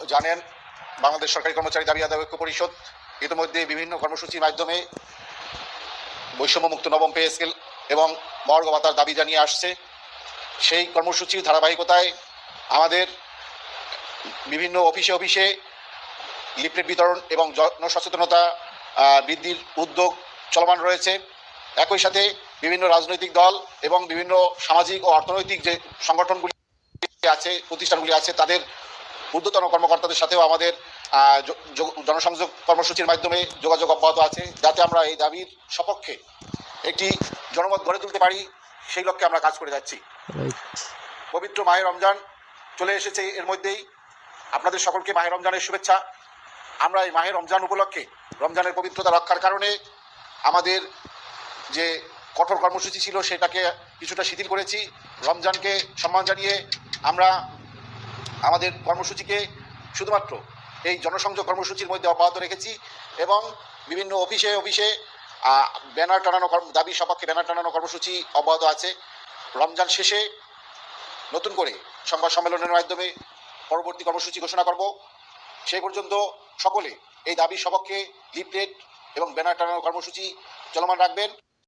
জানেন, বাংলাদেশ সরকারি কর্মচারী দাবি আদায় ঐক্য পরিষদ ইতিমধ্যে বিভিন্ন কর্মসূচির মাধ্যমে বৈষম্যমুক্ত নবম পে স্কেল এবং মর্গ ভাতার দাবি জানিয়ে আসছে। সেই কর্মসূচির ধারাবাহিকতায় আমাদের বিভিন্ন অফিসে অফিসে লিফলেট বিতরণ এবং জনসচেতনতা বৃদ্ধির উদ্যোগ চলমান রয়েছে। একই সাথে বিভিন্ন রাজনৈতিক দল এবং বিভিন্ন সামাজিক ও অর্থনৈতিক যে সংগঠনগুলি আছে, প্রতিষ্ঠানগুলি আছে, তাদের ঊর্ধ্বতন কর্মকর্তাদের সাথেও আমাদের জনসংযোগ কর্মসূচির মাধ্যমে যোগাযোগ অব্যাহত আছে যাতে আমরা এই দাবির সপক্ষে একটি জনমত গড়ে তুলতে পারি সেই লক্ষ্যে আমরা কাজ করে যাচ্ছি। পবিত্র মাহে রমজান চলে এসেছে এর মধ্যেই। আপনাদের সকলকে মাহে রমজানের শুভেচ্ছা। আমরা এই মাহে রমজান উপলক্ষে রমজানের পবিত্রতা রক্ষার কারণে আমাদের যে কঠোর কর্মসূচি ছিল সেটাকে কিছুটা শিথিল করেছি। রমজানকে সম্মান জানিয়ে আমরা আমাদের কর্মসূচিকে শুধুমাত্র এই জনসংযোগ কর্মসূচির মধ্যে অব্যাহত রেখেছি এবং বিভিন্ন অফিসে অফিসে ব্যানার টানানো দাবি সপক্ষে ব্যানার টানানো কর্মসূচি অব্যাহত আছে। রমজান শেষে নতুন করে সংবাদ সম্মেলনের মাধ্যমে পরবর্তী কর্মসূচি ঘোষণা করব। সেই পর্যন্ত সকলে এই দাবি সপক্ষে লিফলেট এবং ব্যানার টানানো কর্মসূচি চলমান রাখবেন।